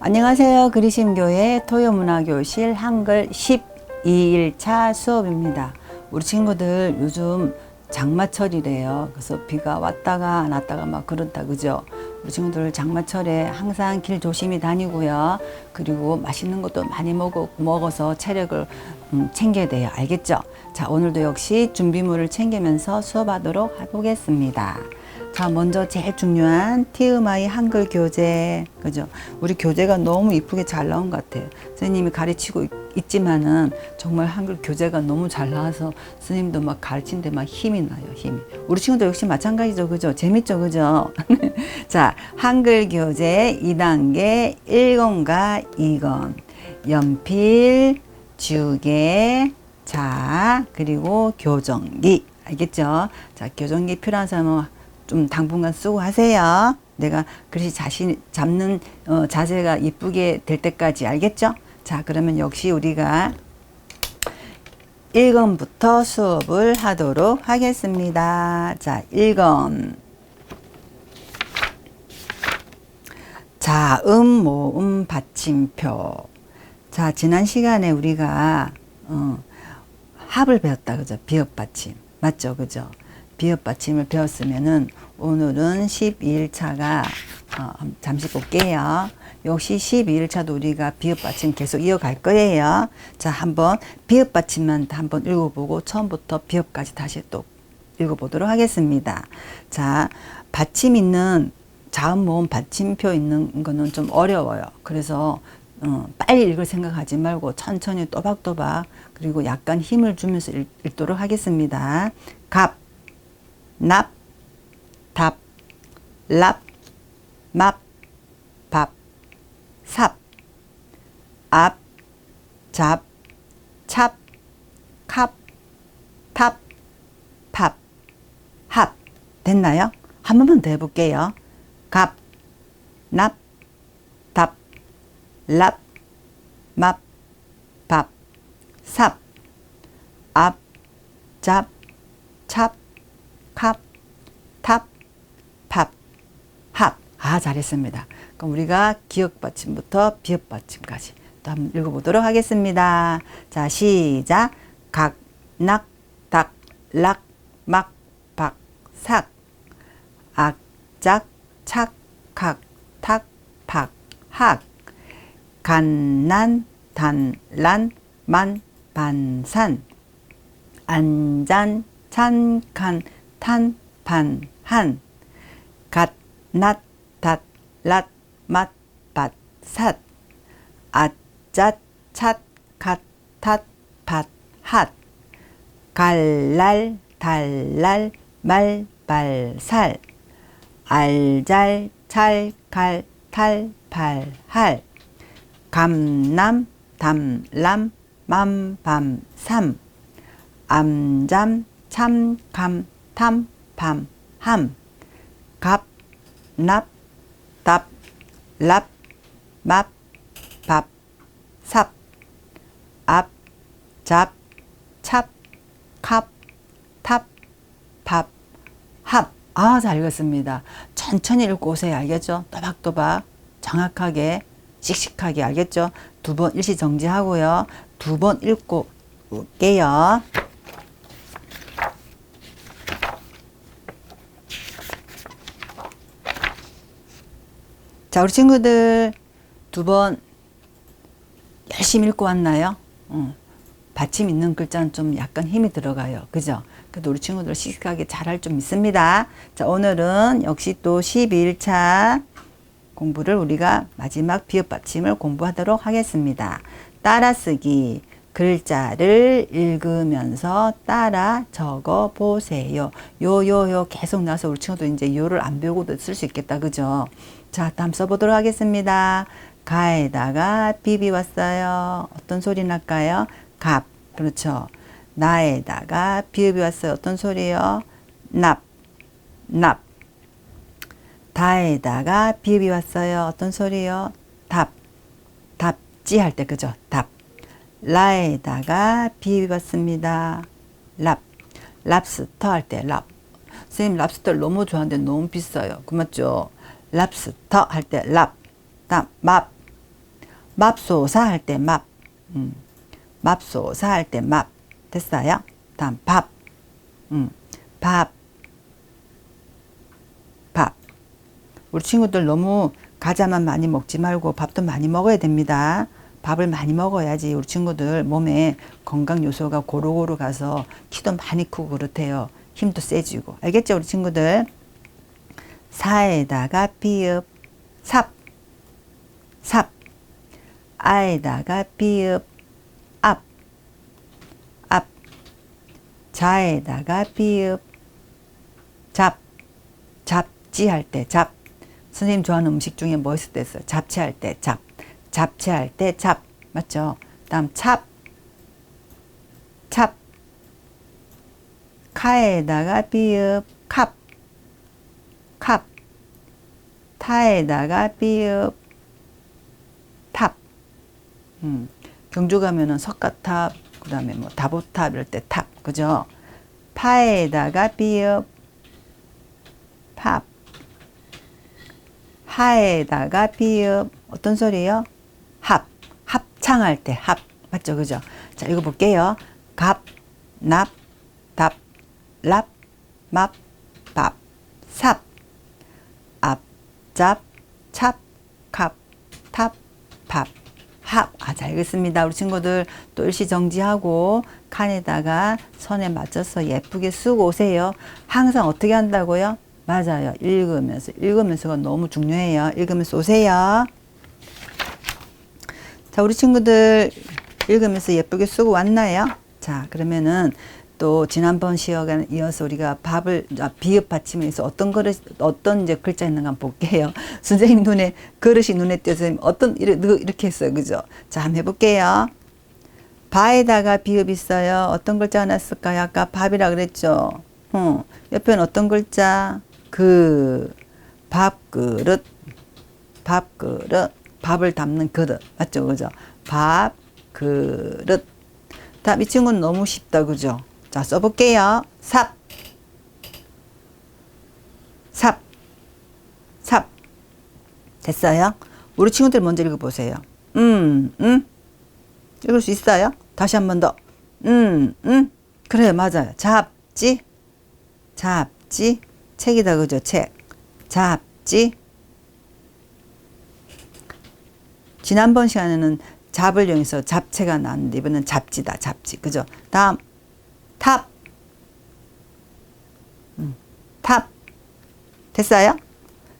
안녕하세요. 그리심교회 토요문화교실 한글 12일차 수업입니다. 우리 친구들 요즘 장마철이래요. 그래서 비가 왔다가 안 왔다가 막 그런다 그죠? 우리 친구들 장마철에 항상 길 조심히 다니고요. 그리고 맛있는 것도 많이 먹어, 먹어서 체력을 음, 챙겨야 돼요. 알겠죠? 자, 오늘도 역시 준비물을 챙기면서 수업하도록 해보겠습니다. 자, 먼저 제일 중요한 TMI 한글 교재. 그죠? 우리 교재가 너무 이쁘게 잘 나온 것 같아요. 선생님이 가르치고 있- 있지만은 정말 한글 교재가 너무 잘 나와서 선생님도 막 가르치는데 막 힘이 나요, 힘이. 우리 친구도 역시 마찬가지죠, 그죠? 재밌죠, 그죠? 자, 한글 교재 2단계 1권과 2권. 연필, 주개, 자, 그리고 교정기. 알겠죠? 자, 교정기 필요한 사람은 좀 당분간 쓰고 하세요. 내가 글씨 자신 잡는 어, 자세가 이쁘게 될 때까지 알겠죠? 자, 그러면 역시 우리가 1권부터 수업을 하도록 하겠습니다. 자, 1권. 자 음, 모음, 받침표. 자, 지난 시간에 우리가 어, 합을 배웠다 그죠? 비읍 받침. 맞죠? 그죠? 비읍 받침을 배웠으면은 오늘은 12일차가 어, 잠시 볼게요. 역시 12일차도 우리가 비읍 받침 계속 이어갈 거예요. 자, 한번 비읍 받침만 한번 읽어보고 처음부터 비읍까지 다시 또 읽어보도록 하겠습니다. 자, 받침 있는 자음 모음 받침표 있는 거는 좀 어려워요. 그래서 어, 빨리 읽을 생각하지 말고 천천히 또박또박 그리고 약간 힘을 주면서 읽, 읽도록 하겠습니다. 갑, 납, 답, 랍, 맙, 밥, 삽, 앞, 잡, 찹, 캅, 탑, 팝, 합. 됐나요? 한 번만 더 해볼게요. 갑, 납, 답, 랍, 맙, 밥, 삽, 앞, 잡, 찹, 캅, 탑, 팝, 합. 아, 잘했습니다. 그럼 우리가 기억 받침부터 비읍 받침까지 또 한번 읽어보도록 하겠습니다. 자, 시작. 각, 낙, 닭, 락, 막, 박, 삭. 악, 짝, 착, 각, 탁, 팍, 학. 간 난, 단 란, 만, 반 산. 안 잔, 찬, 간, 탄, 반, 한. 갓, 낫, 닷, 랏, 맛, 밭, 삿. 아짜, 찻, 갓, 탓, 밭, 핫. 갈랄, 달랄, 말, 발, 살. 알 잘, 찰, 갈, 탈, 팔, 할. 감 남, 담 람, 맘, 밤, 삼. 암 잠, 참, 감, 탐, 밤, 함. 갑, 납, 답, 랍, 맙, 밥, 삽. 앞, 잡, 찹, 캅, 탑, 밥, 합. 아, 잘 읽었습니다. 천천히 읽고 오세요. 알겠죠? 또박또박 정확하게 씩씩하게 알겠죠? 두 번 일시 정지하고요. 두 번 읽고 올게요. 자, 우리 친구들 두 번 열심히 읽고 왔나요? 어. 받침 있는 글자는 좀 약간 힘이 들어가요. 그죠? 그래도 우리 친구들 씩씩하게 잘할 좀 있습니다. 자, 오늘은 역시 또 12일차 공부를 우리가 마지막 비읍 받침을 공부하도록 하겠습니다. 따라쓰기. 글자를 읽으면서 따라 적어 보세요. 요, 요, 요 계속 나서 우리 친구도 이제 요를 안 배우고도 쓸 수 있겠다. 그죠? 자, 다음 써보도록 하겠습니다. 가에다가 비비 왔어요. 어떤 소리 날까요? 갑. 그렇죠. 나에다가 비읍이 왔어요. 어떤 소리요? 납. 납. 다에다가 비읍이 왔어요. 어떤 소리요? 답. 답지 할 때 그죠? 답. 라에다가 비읍이 왔습니다. 랍. 랍스터 할 때 랍. 선생님 랍스터를 너무 좋아하는데 너무 비싸요. 그 맞죠? 랍스터 할 때 랍. 다음 맙. 맙소사 할 때 맙. 음. 맙소사 할 때 맙. 됐어요? 다음 밥. 음. 밥. 밥. 우리 친구들 너무 과자만 많이 먹지 말고 밥도 많이 먹어야 됩니다. 밥을 많이 먹어야지 우리 친구들 몸에 건강 요소가 고루고루 가서 키도 많이 크고 그렇대요. 힘도 세지고. 알겠죠, 우리 친구들? 사에다가 비읍, 삽, 삽. 아에다가 비읍, 앞, 앞. 자에다가 비읍, 잡, 잡지 할 때 잡. 선생님 좋아하는 음식 중에 뭐 있을 때 있어요? 잡채 할 때 잡. 잡채 할 때 잡. 맞죠? 다음 찹. 찹. 카에다가 비읍 캅. 캅. 타에다가 비읍 탑. 음. 경주 가면은 석가탑, 그 다음에 뭐 다보탑 이럴 때 탑. 그죠? 파에다가 비읍 팝. 하에다가 비읍 어떤 소리요? 합 합창할 때 합 맞죠 그죠? 자 읽어볼게요. 갑, 납, 답, 랍, 맙, 밥, 삽, 앞, 잡, 찹, 갑, 탑, 밥, 합. 아, 잘 알겠습니다. 우리 친구들 또 일시정지하고 칸에다가 선에 맞춰서 예쁘게 쓰고 오세요. 항상 어떻게 한다고요? 맞아요. 읽으면서. 읽으면서가 너무 중요해요. 읽으면서 오세요. 자, 우리 친구들 읽으면서 예쁘게 쓰고 왔나요? 자, 그러면은 또 지난번 시간에 이어서 우리가 밥을 아, 비읍 받침에서 어떤 그릇 어떤 이제 글자 있는가 한번 볼게요. 선생님 눈에 그릇이 눈에 띄어서 어떤 이렇게, 했어요, 그죠? 자, 한번 해 볼게요. 바에다가 비읍 있어요. 어떤 글자 하나 쓸까요? 아까 밥이라 그랬죠. 어, 옆에는 어떤 글자? 그 밥그릇, 밥그릇, 밥을 담는 그릇 맞죠, 그죠? 밥 그릇. 다음 이 친구는 너무 쉽다, 그죠? 자, 써볼게요. 삽, 삽, 삽. 됐어요? 우리 친구들 먼저 읽어보세요. 음, 음. 읽을 수 있어요? 다시 한 번 더. 음, 음. 그래, 맞아요. 잡지, 잡지. 책이다, 그죠? 책. 잡지. 지난번 시간에는 잡을 이용해서 잡채가 나왔는데 이번엔 잡지다, 잡지. 그죠? 다음, 탑. 음, 탑. 됐어요?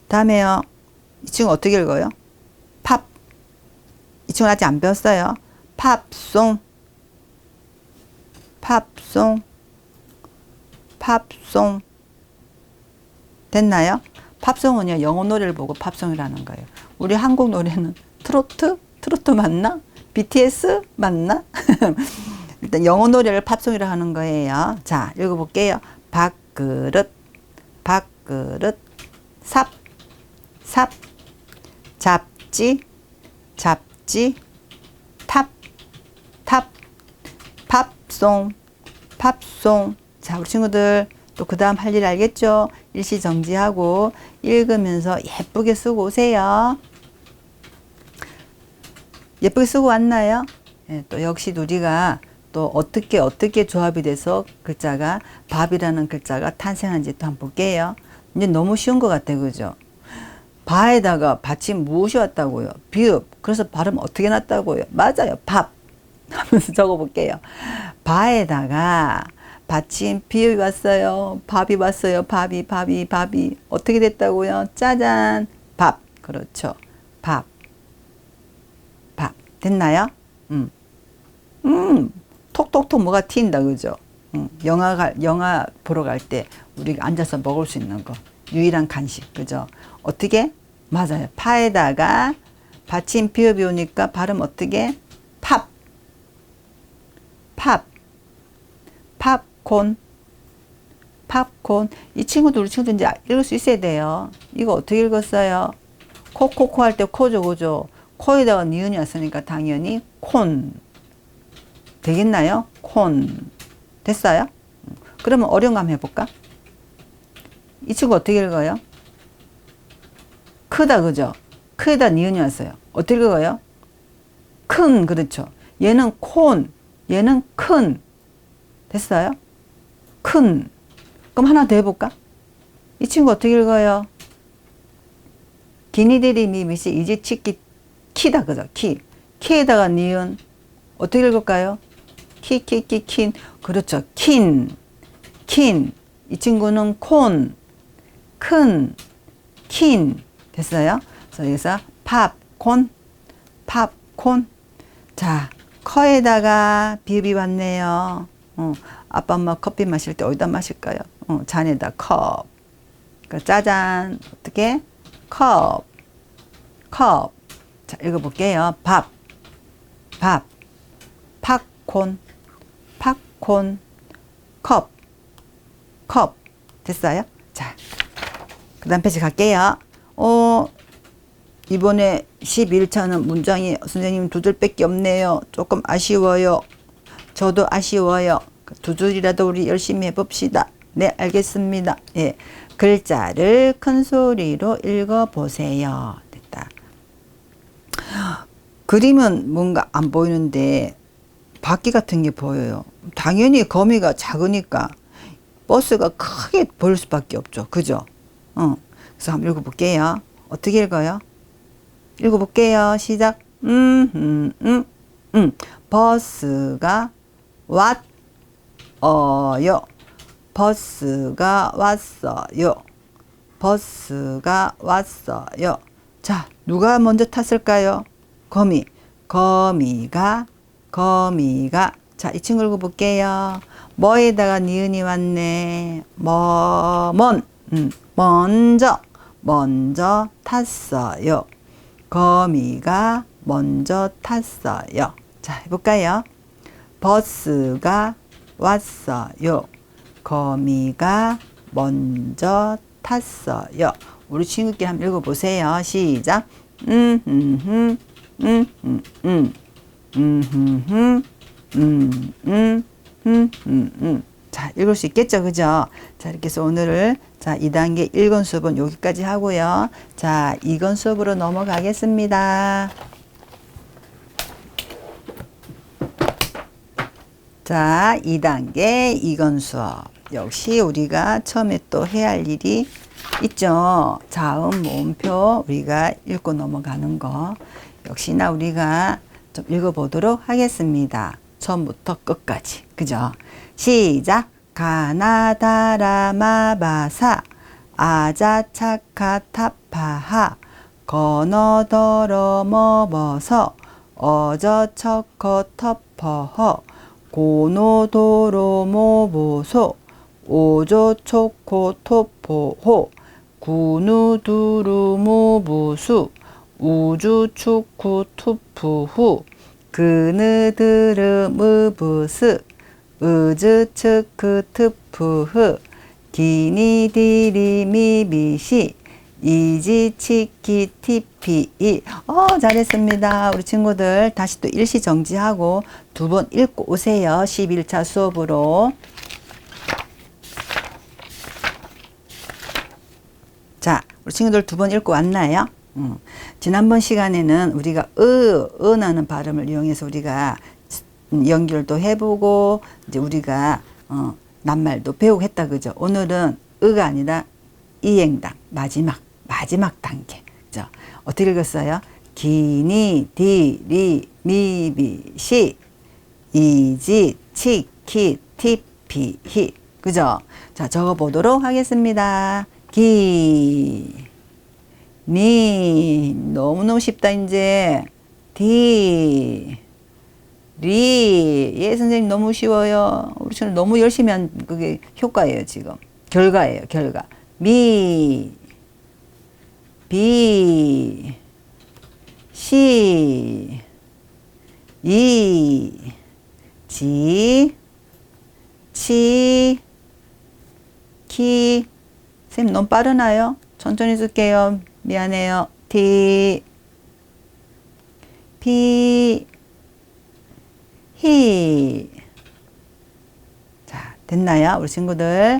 다음에요. 이 친구 어떻게 읽어요? 팝. 이 친구 아직 안 배웠어요. 팝송. 팝송. 팝송. 됐나요? 팝송은요, 영어 노래를 보고 팝송이라는 거예요. 우리 한국 노래는 트로트? 트로트 맞나? BTS 맞나? 일단 영어 노래를 팝송이라 하는 거예요. 자, 읽어볼게요. 밥그릇, 밥그릇, 삽, 삽, 잡지, 잡지, 탑, 탑, 팝송, 팝송. 자, 우리 친구들 또 그 다음 할 일 알겠죠? 일시 정지하고 읽으면서 예쁘게 쓰고 오세요. 예쁘게 쓰고 왔나요? 예, 또 역시 우리가 또 어떻게 어떻게 조합이 돼서 글자가 밥이라는 글자가 탄생한지 또 한번 볼게요. 이제 너무 쉬운 것 같아, 그죠? 바에다가 받침 무엇이 왔다고요? 비읍. 그래서 발음 어떻게 났다고요? 맞아요. 밥. 하면서 적어볼게요. 바에다가 받침 비읍이 왔어요. 밥이 왔어요. 밥이, 밥이, 밥이. 어떻게 됐다고요? 짜잔. 밥. 그렇죠. 밥. 밥. 됐나요? 음. 음. 톡톡톡 뭐가 튄다. 그죠? 음. 영화 가, 영화 보러 갈 때 우리가 앉아서 먹을 수 있는 거. 유일한 간식. 그죠? 어떻게? 맞아요. 파에다가 받침 비읍이 오니까 발음 어떻게? 팝. 팝. 팝콘. 팝콘. 이 친구도 우리 친구도 이제 읽을 수 있어야 돼요. 이거 어떻게 읽었어요? 코코코 할 때 코죠, 그죠? 코에다가 니은이 왔으니까 당연히 콘. 되겠나요? 콘. 됐어요? 그러면 어려운 해볼까? 이 친구 어떻게 읽어요? 크다, 그죠? 크다 니은이 왔어요. 어떻게 읽어요? 큰, 그렇죠. 얘는 콘, 얘는 큰. 됐어요? 큰. 그럼 하나 더 해볼까? 이 친구 어떻게 읽어요? 기니데리 미미시 이제 치키 키다 그죠? 키. 키에다가 니은 어떻게 읽을까요? 키, 키, 키, 킨. 그렇죠. 킨. 킨. 이 친구는 콘. 큰. 킨. 됐어요? 여기서 팝콘. 팝콘. 자, 커에다가 비읍이 왔네요. 어, 아빠 엄마 커피 마실 때 어디다 마실까요? 어, 잔에다 컵. 그러니까 짜잔. 어떻게? 컵. 컵. 자, 읽어볼게요. 밥. 밥. 팝콘. 팝콘. 컵. 컵. 됐어요? 자. 그 다음 페이지 갈게요. 어, 이번에 11차는 문장이 선생님 두 줄밖에 없네요. 조금 아쉬워요. 저도 아쉬워요. 두 줄이라도 우리 열심히 해봅시다. 네, 알겠습니다. 예. 글자를 큰 소리로 읽어보세요. 됐다. 그림은 뭔가 안 보이는데 바퀴 같은 게 보여요. 당연히 거미가 작으니까 버스가 크게 보일 수밖에 없죠. 그죠? 어. 그래서 한번 읽어볼게요. 어떻게 읽어요? 읽어볼게요. 시작. 음, 음, 음, 음. 버스가 왔어요. 버스가 왔어요. 버스가 왔어요. 자, 누가 먼저 탔을까요? 거미. 거미가, 거미가. 자, 이 친구 읽어볼게요. 뭐에다가 니은이 왔네. 뭐, 먼. 음, 먼저, 먼저 탔어요. 거미가 먼저 탔어요. 자, 해볼까요? 버스가 왔어요. 거미가 먼저 탔어요. 우리 친구끼리 한번 읽어보세요. 시작. 음, 음, 음, 음, 음, 음, 음, 음, 음, 음, 음, 음, 음, 음. 자, 읽을 수 있겠죠? 그죠? 자, 이렇게 해서 오늘을 자, 2단계 1권 수업은 여기까지 하고요. 자, 2권 수업으로 넘어가겠습니다. 자, 2단계 2권 수업. 역시 우리가 처음에 또 해야 할 일이 있죠. 자음 모음표 우리가 읽고 넘어가는 거. 역시나 우리가 좀 읽어보도록 하겠습니다. 처음부터 끝까지. 그죠? 시작. 가나다라마바사. 아자차카타파하. 건어더러 머버서. 어저처커터퍼허. 고노도로 모보소. 오조초코토포호. 구누두루무부수. 우주축구투푸후 그느드르무부스 으즈츠크트푸흐 기니디리미비시 이지치키티피이. 어 잘했습니다. 우리 친구들 다시 또 일시 정지하고 두 번 읽고 오세요. 11차 수업으로. 자 우리 친구들 두 번 읽고 왔나요? 음. 지난번 시간에는 우리가 으, 으나는 발음을 이용해서 우리가 연결도 해보고 이제 우리가 어, 낱말도 배우고 했다 그죠? 오늘은 으가 아니라 이행당 마지막 마지막 단계. 죠 어떻게 읽었어요? 기니 디리 미비 시 이지 치키 티피히 그죠? 자 적어 보도록 하겠습니다. 기 니 너무너무 쉽다 이제 디 리. 예, 선생님 너무 쉬워요. 우리 친구 너무 열심히 한 그게 효과예요, 지금. 결과예요, 결과. 미. 비. 시. 이. 지. 치. 키. 선생님 너무 빠르나요? 천천히 쓸게요. 미안해요. 티. 피. 히. 자, 됐나요? 우리 친구들.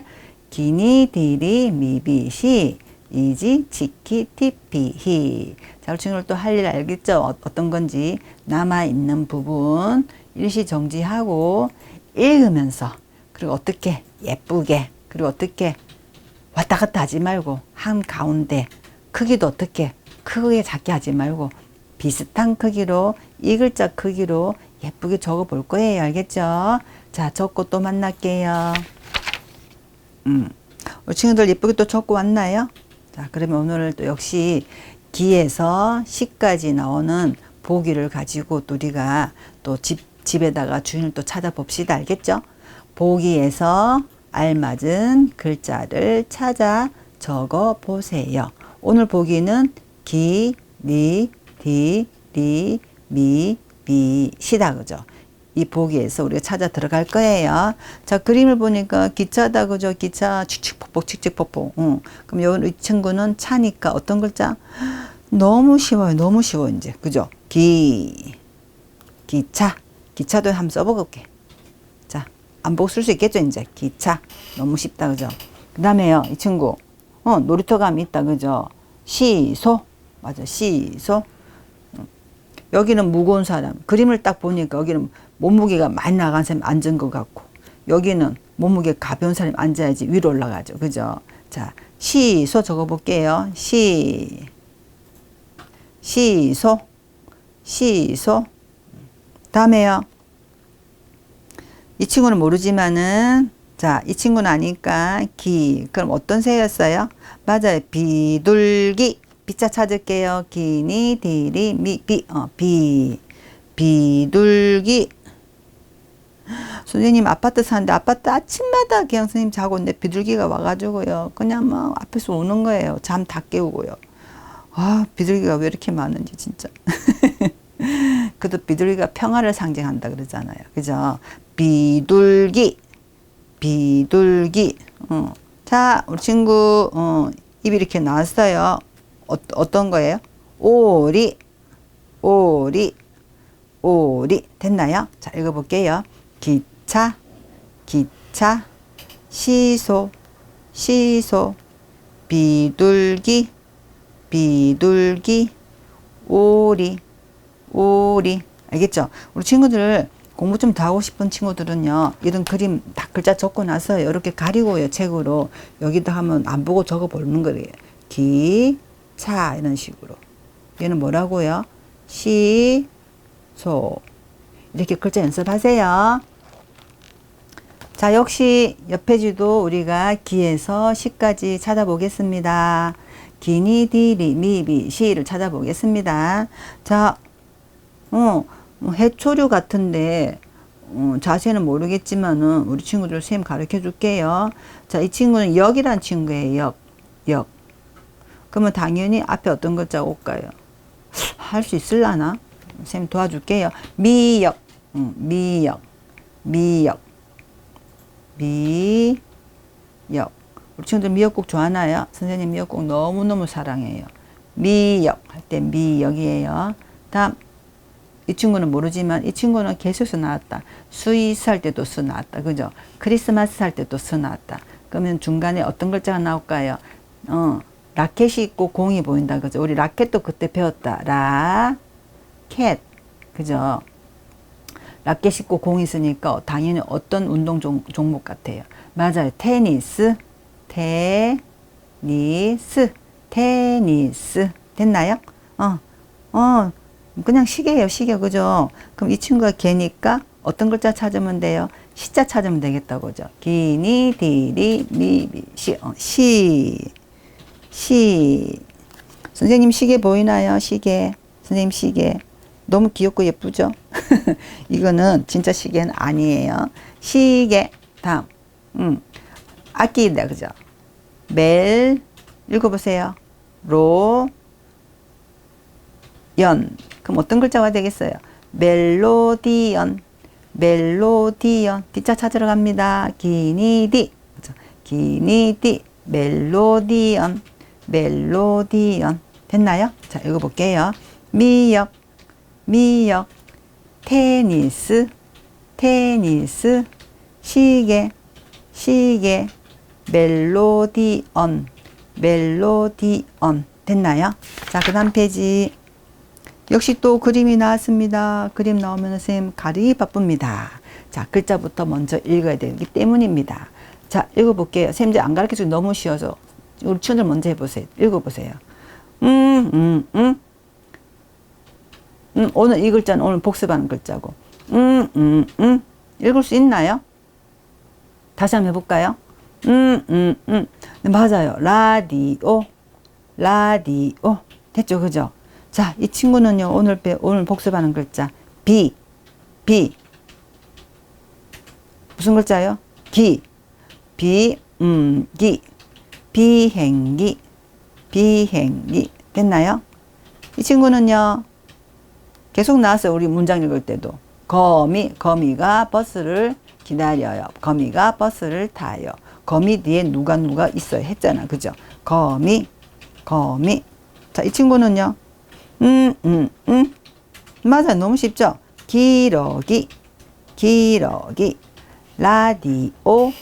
기니, 디리, 미비시, 이지, 치키, 티피, 히. 자, 우리 친구들 또 할 일 알겠죠? 어, 어떤 건지. 남아있는 부분 일시 정지하고 읽으면서 그리고 어떻게 예쁘게 그리고 어떻게 왔다 갔다 하지 말고 한 가운데 크기도 어떻게 크게 작게 하지 말고 비슷한 크기로 이 글자 크기로 예쁘게 적어 볼 거예요. 알겠죠? 자, 적고 또 만날게요. 음. 우리 친구들 예쁘게 또 적고 왔나요? 자, 그러면 오늘 또 역시 기에서 시까지 나오는 보기를 가지고 또 우리가 또 집, 집에다가 주인을 또 찾아봅시다. 알겠죠? 보기에서 알맞은 글자를 찾아 적어 보세요. 오늘 보기는 기, 리, 디, 리, 미, 비, 시다. 그죠? 이 보기에서 우리가 찾아 들어갈 거예요. 자, 그림을 보니까 기차다. 그죠? 기차, 칙칙폭폭, 칙칙폭폭. 응. 그럼 요, 이 친구는 차니까 어떤 글자? 너무 쉬워요. 너무 쉬워, 이제. 그죠? 기, 기차. 기차도 한번 써볼게. 자, 안 보고 쓸 수 있겠죠, 이제. 기차. 너무 쉽다, 그죠? 그 다음에요, 이 친구. 어, 놀이터감이 있다, 그죠? 시소. 맞아, 시소. 음. 여기는 무거운 사람. 그림을 딱 보니까 여기는 몸무게가 많이 나간 사람이 앉은 것 같고, 여기는 몸무게 가벼운 사람이 앉아야지 위로 올라가죠. 그죠? 자, 시소 적어볼게요. 시, 시소, 시소. 다음에요. 이 친구는 모르지만은 자, 이 친구는 아니까 기. 그럼 어떤 새였어요? 맞아요. 비둘기. 비자 찾을게요. 기니 디리 미 비 어, 비. 비둘기. 선생님 아파트 사는데 아파트 아침마다 그냥 선생님 자고 있는데 비둘기가 와가지고요. 그냥 막 앞에서 오는 거예요. 잠 다 깨우고요. 아, 비둘기가 왜 이렇게 많은지 진짜. 그래도 비둘기가 평화를 상징한다 그러잖아요. 그죠? 비둘기, 비둘기. 어. 자, 우리 친구 어, 입이 이렇게 나왔어요. 어, 어떤 거예요? 오리, 오리, 오리. 됐나요? 자, 읽어볼게요. 기차, 기차, 시소, 시소, 비둘기, 비둘기, 오리, 오리. 알겠죠? 우리 친구들 공부 좀 더 하고 싶은 친구들은요, 이런 그림 다 글자 적고 나서 이렇게 가리고요, 책으로. 여기다 하면 안 보고 적어 보는 거예요. 기, 차, 이런 식으로. 얘는 뭐라고요? 시, 소. 이렇게 글자 연습하세요. 자, 역시 옆에 지도 우리가 기에서 시까지 찾아보겠습니다. 기니, 디리, 미비, 시를 찾아보겠습니다. 자, 어, 뭐 해초류 같은데, 어, 자세는 모르겠지만은, 우리 친구들 선생님 가르쳐 줄게요. 자, 이 친구는 역이란 친구예요, 역. 역. 그러면 당연히 앞에 어떤 글자 올까요? 할 수 있을라나? 선생님 도와줄게요. 미역. 응, 미역. 미역. 미역. 우리 친구들 미역국 좋아하나요? 선생님 미역국 너무너무 사랑해요. 미역 할 때 미역이에요. 다음 이 친구는 모르지만 이 친구는 계속서 나왔다. 스위스 할 때도 스 나왔다. 그죠? 크리스마스 할 때도 스 나왔다. 그러면 중간에 어떤 글자가 나올까요? 어, 라켓이 있고 공이 보인다. 그죠? 우리 라켓도 그때 배웠다. 라 켓. 그죠? 라켓 있고 공이 있으니까 당연히 어떤 운동 종, 종목 같아요. 맞아요. 테니스, 테니스, 테니스. 됐나요? 어, 어, 그냥 시계예요, 시계. 그죠? 그럼 이 친구가 개니까 어떤 글자 찾으면 돼요? 시자 찾으면 되겠다고, 그죠? 기니, 디리, 미비, 시, 어, 시, 시. 선생님 시계 보이나요? 시계. 선생님 시계. 너무 귀엽고 예쁘죠? 이거는 진짜 시계는 아니에요. 시계. 다음. 음. 악기다, 그죠? 멜. 읽어보세요. 로. 연. 그럼 어떤 글자가 되겠어요? 멜로디언. 멜로디언. D자 찾으러 갑니다. 기니디. 그죠? 기니디. 멜로디언. 멜로디언. 됐나요? 자, 읽어볼게요. 미역. 미역. 테니스. 테니스. 시계. 시계 멜로디언 멜로디언 됐나요? 자, 그 다음 페이지 역시 또 그림이 나왔습니다. 그림 나오면 선생님 가리 바쁩니다. 자, 글자부터 먼저 읽어야 되기 때문입니다. 자, 읽어볼게요. 선생님 이제 안 가르쳐 주기 너무 쉬워서 우리 친구들 먼저 해보세요. 읽어보세요. 음, 음, 음. 음, 오늘 이 글자는 오늘 복습하는 글자고. 음, 음, 음. 읽을 수 있나요? 다시 한번 해볼까요? 음, 음, 음. 네, 맞아요. 라디오, 라디오. 됐죠, 그죠? 자, 이 친구는요, 오늘 배, 오늘 복습하는 글자. 비, 비. 무슨 글자요? 기, 비, 음, 기. 비행기, 비행기. 됐나요? 이 친구는요, 계속 나왔어요. 우리 문장 읽을 때도. 거미, 거미가 버스를 기다려요. 거미가 버스를 타요. 거미 뒤에 누가 누가 있어요. 했잖아. 그죠? 거미, 거미. 자, 이 친구는요. 음, 음, 음. 맞아. 너무 쉽죠? 기러기, 기러기. 라디오,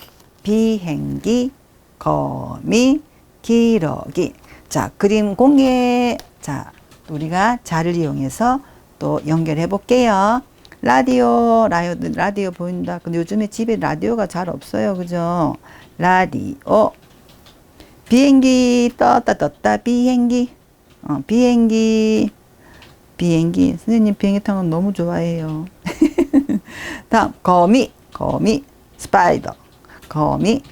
비행기, 거미, 기러기. 자, 그림 공개. 자, 우리가 자를 이용해서 또 연결해 볼게요. 라디오, 라디오, 라디오 보인다. 근데 요즘에 집에 라디오가 잘 없어요. 그죠? 라디오. 비행기 떴다 떴다 비행기. 어, 비행기. 비행기. 선생님 비행기 타는 건 너무 좋아해요. 다음 거미, 거미, 스파이더. 거미.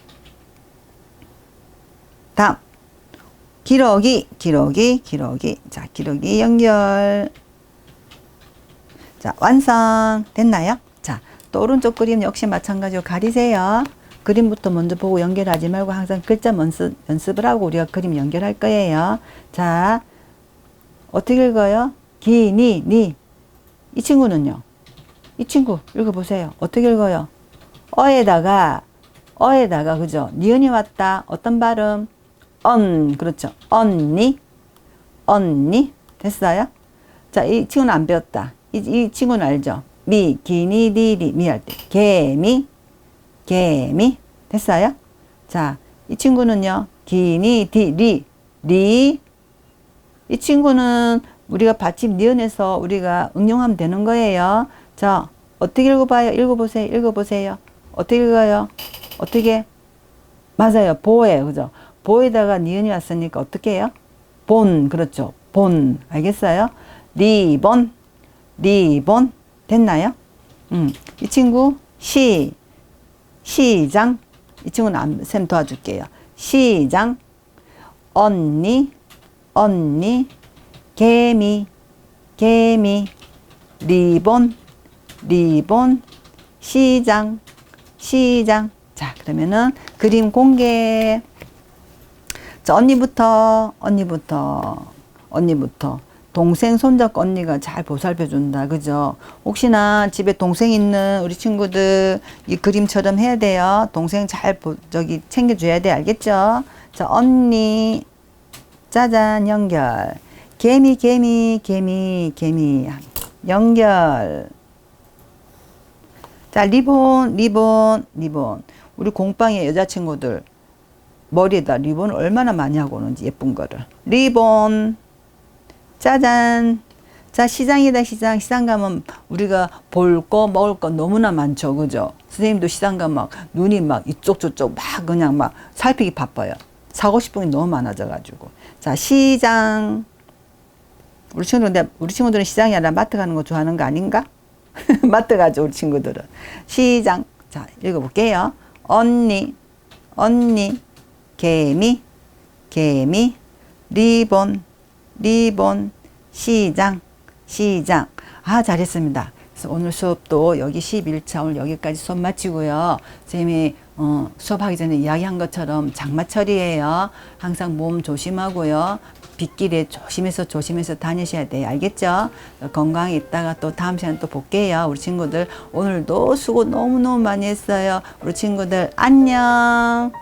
다음 기러기, 기러기, 기러기. 자, 기러기 연결. 자, 완성. 됐나요? 자, 또 오른쪽 그림 역시 마찬가지로 가리세요. 그림부터 먼저 보고 연결하지 말고 항상 글자 연습, 연습을 하고 우리가 그림 연결할 거예요. 자, 어떻게 읽어요? 기, 니, 니. 이 친구는요? 이 친구 읽어보세요. 어떻게 읽어요? 어에다가, 어에다가, 그죠? 니은이 왔다. 어떤 발음? 언, 그렇죠. 언니, 언니. 됐어요? 자, 이 친구는 안 배웠다. 이, 이 친구는 알죠? 미, 기니, 디리, 미할 때. 개미, 개미. 됐어요? 자, 이 친구는요. 기니, 디, 리, 리. 이 친구는 우리가 받침 니은에서 우리가 응용하면 되는 거예요. 자, 어떻게 읽어봐요? 읽어보세요. 읽어보세요. 어떻게 읽어요? 어떻게? 맞아요. 보에, 그죠? 보에다가 니은이 왔으니까 어떻게 해요? 본, 그렇죠. 본. 알겠어요? 리본, 리본. 됐나요? 음, 이 친구, 시, 시장. 이 친구는 안, 쌤 도와줄게요. 시장, 언니, 언니, 개미, 개미, 리본, 리본, 시장, 시장. 자, 그러면은 그림 공개. 자, 언니부터, 언니부터, 언니부터. 동생 손잡고 언니가 잘 보살펴 준다. 그죠? 혹시나 집에 동생 있는 우리 친구들 이 그림처럼 해야 돼요. 동생 잘 보, 저기 챙겨 줘야 돼. 알겠죠? 자, 언니. 짜잔, 연결. 개미, 개미, 개미, 개미. 연결. 자, 리본, 리본, 리본. 우리 공방의 여자친구들 머리에다 리본을 얼마나 많이 하고 오는지 예쁜 거를. 리본. 짜잔. 자, 시장이다, 시장. 시장 가면 우리가 볼 거, 먹을 거 너무나 많죠. 그죠? 선생님도 시장 가면 막 눈이 막 이쪽 저쪽 막 그냥 막 살피기 바빠요. 사고 싶은 게 너무 많아져 가지고. 자, 시장. 우리 친구들, 우리 친구들은 시장이 아니라 마트 가는 거 좋아하는 거 아닌가? 마트 가죠, 우리 친구들은. 시장. 자, 읽어볼게요. 언니, 언니, 개미, 개미, 리본, 리본, 시장, 시장. 아, 잘했습니다. 그래서 오늘 수업도 여기 11차 오늘 여기까지 수업 마치고요. 선생님이 어, 수업하기 전에 이야기한 것처럼 장마철이에요. 항상 몸 조심하고요. 빗길에 조심해서 조심해서 다니셔야 돼요. 알겠죠? 건강히 있다가 또 다음 시간에 또 볼게요. 우리 친구들 오늘도 수고 너무너무 많이 했어요. 우리 친구들 안녕.